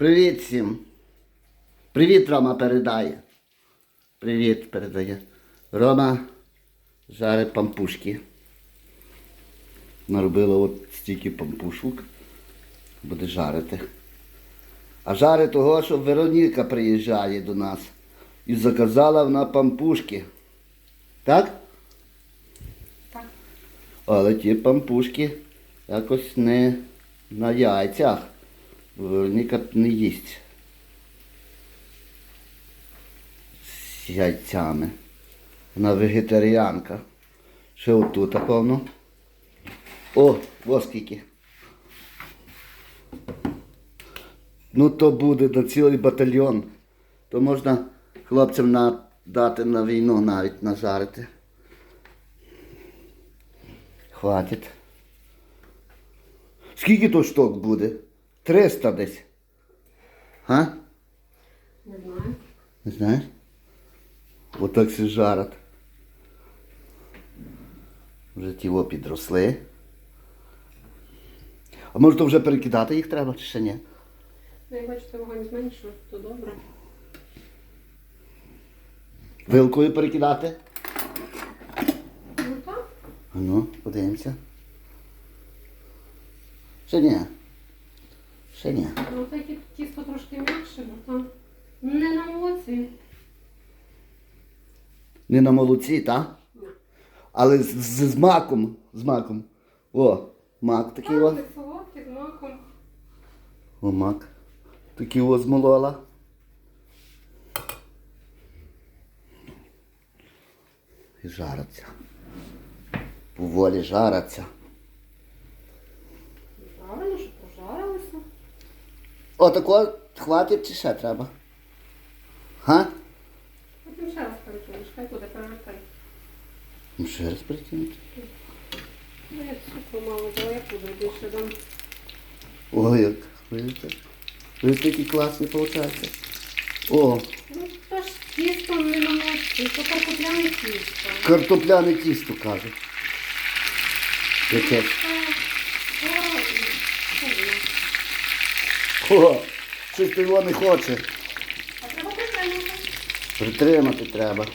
Привіт всім. Привіт, Рома передає. Привіт передає. Рома жарить пампушки. Наробила от стільки пампушок. Буде жарити. А жарить того, що Вероніка приїжджає до нас. І заказала вона пампушки. Так? Так. Але ті пампушки якось не на яйцях. Вероніка не їсть. З яйцями. Вона вегетаріанка. Ще отут, певно. О, ось скільки. Ну то буде на цілий батальйон. То можна хлопцям на, дати на війну навіть нажарити. Хватить. Скільки то штук буде? 300 десь. Га? Не знаю. Не знаєш? Отак всі жарять. Вже ті підросли. А може то вже перекидати їх треба чи ще ні? Ну, як бачите, вогонь зменшив, то добре. Вилкою перекидати? Ну так. А ну, подивимося. Ще ні. Ще ні. Ну так тісто трошки м'якше, бо там не на молоці. Не на молоці, так? Але з, з, з маком. З маком. О, мак такий о. Так, солодкий з маком. О, мак. Такий о змолола. І жариться. Поволі жариться. Отако хватить чи ще треба? Га? Потім ще раз перекинеш, хай буде перевертай. Ну ще раз притягнути. Ну, я цукру мало дала, я буду більше дам. Ой, як. Видите? Видите, який класний виходить. О, Ну, то ж тісто не на молоці, то картопляне тісто. картопляне тісто кажуть. Яке? О, щось ти його не хоче. А треба притримати. Притримати треба.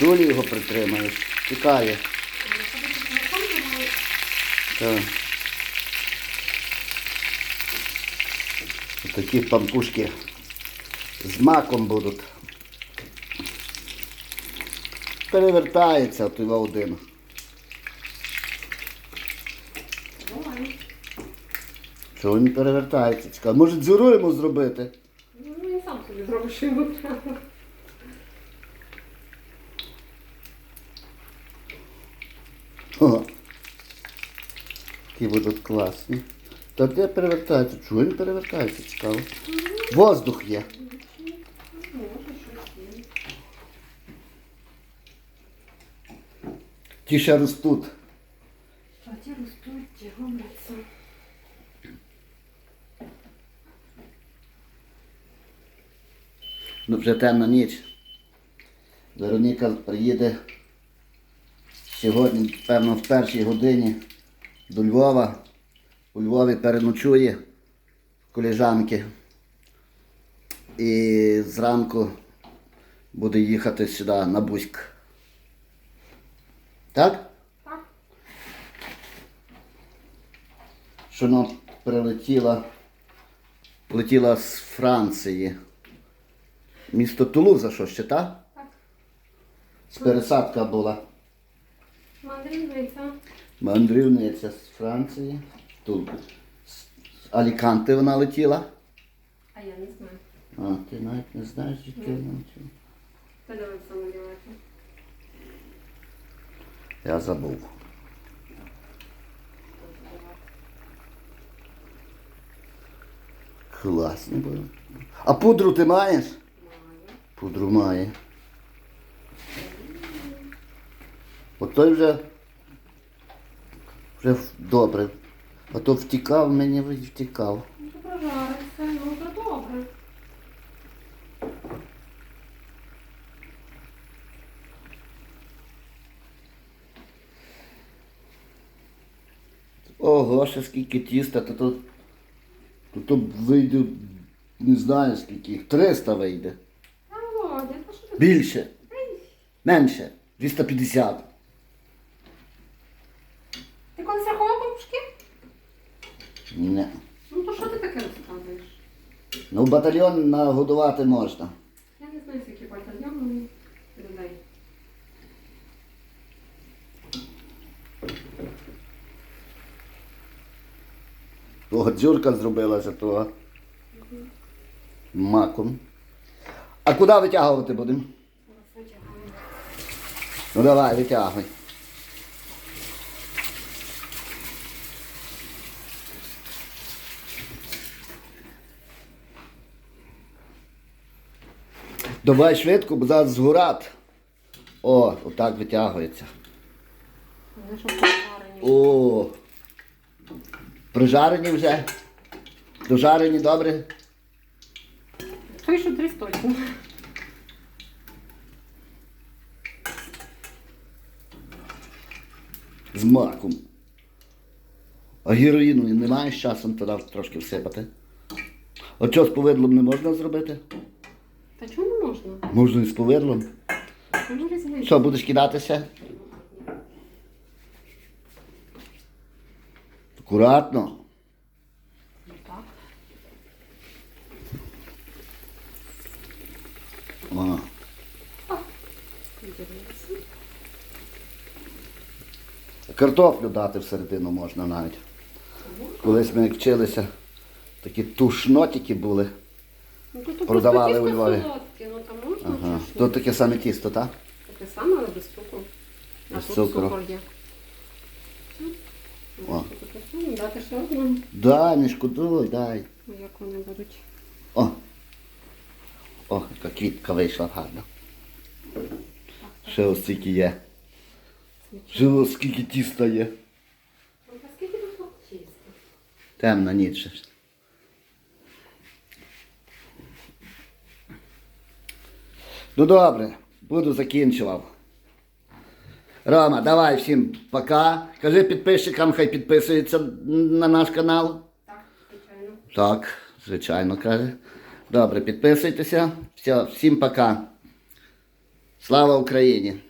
Долі його притримаєш. Тікає. Так. Такі пампушки з маком будуть. Перевертається той один. Чого він перевертається? Цікаво. Може дзюру йому зробити? Ну, він сам собі зробить, що йому треба. О. Такі будуть класні. Та де перевертається? Чого він перевертається? Цікаво. Воздух є. Ті ще ростуть. А ті ростуть, ті гомляться. Ну вже темна ніч. Вероніка приїде сьогодні, певно, в першій годині до Львова. У Львові переночує коліжанки. І зранку буде їхати сюди на Бузьк. Так? Так. Що вона прилетіла, летіла з Франції. Місто Тулуза, що ще, так? Так. З пересадка була. Мандрівниця. Мандрівниця з Франції. Тут з Аліканти вона летіла. А я не знаю. А, ти навіть не знаєш, звідки вона летіла. Ти дивився на ділянку. Я забув. Класні були. А пудру ти маєш? Пудру має. От той вже, вже добре. А то втікав, мені втікав. Ну, то прожарився, ну то добре. Ого, ще скільки тіста, то то, то, то вийде Не знаю скільки 300 вийде. Та Володя, та що ти? Більше. Менше. 250. Ти колись рахував пампушки? Ні. Ну то що ти таке розказуєш? Ну, батальйон нагодувати можна. Я не знаю, скільки батальйону людей. Того дзюрка зробилася того. Маком. А куди витягувати будемо? Ну давай, витягуй. Давай швидко, бо зараз згорать. О, отак витягується. О. Прижарені вже. Дожарені добре. Три точно. З маком. А героїну немає з часом тоді трошки всипати. А що з повидлом не можна зробити? Та чому не можна? Можна і з повидлом. Що, будеш кидатися? Акуратно. Так. О. Відірвалося. Картоплю дати всередину можна навіть. Колись ми як вчилися, такі тушнотики були. Ну, то, то Продавали у Львові. солодке, ну там можна Ага. чи ж таке саме тісто, так? Таке саме, але без цукру. А Без тут цукру. цукор є. О. Ну, Дати ще одну, Дай, не шкодуй, дай. Ну, як вони будуть. О. О, яка квітка вийшла гарна. Ще ось скільки є. Ось скільки тіста є. Та скільки тут чисто? Темна ніч. Ну добре, буду закінчував. Рома, давай всім пока. Кажи підписчикам, хай підписуються на наш канал. Так, звичайно. Так, звичайно, каже. Добре, підписуйтеся. Все, всім пока. Слава Україні!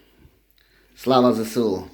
Слава ЗСУ!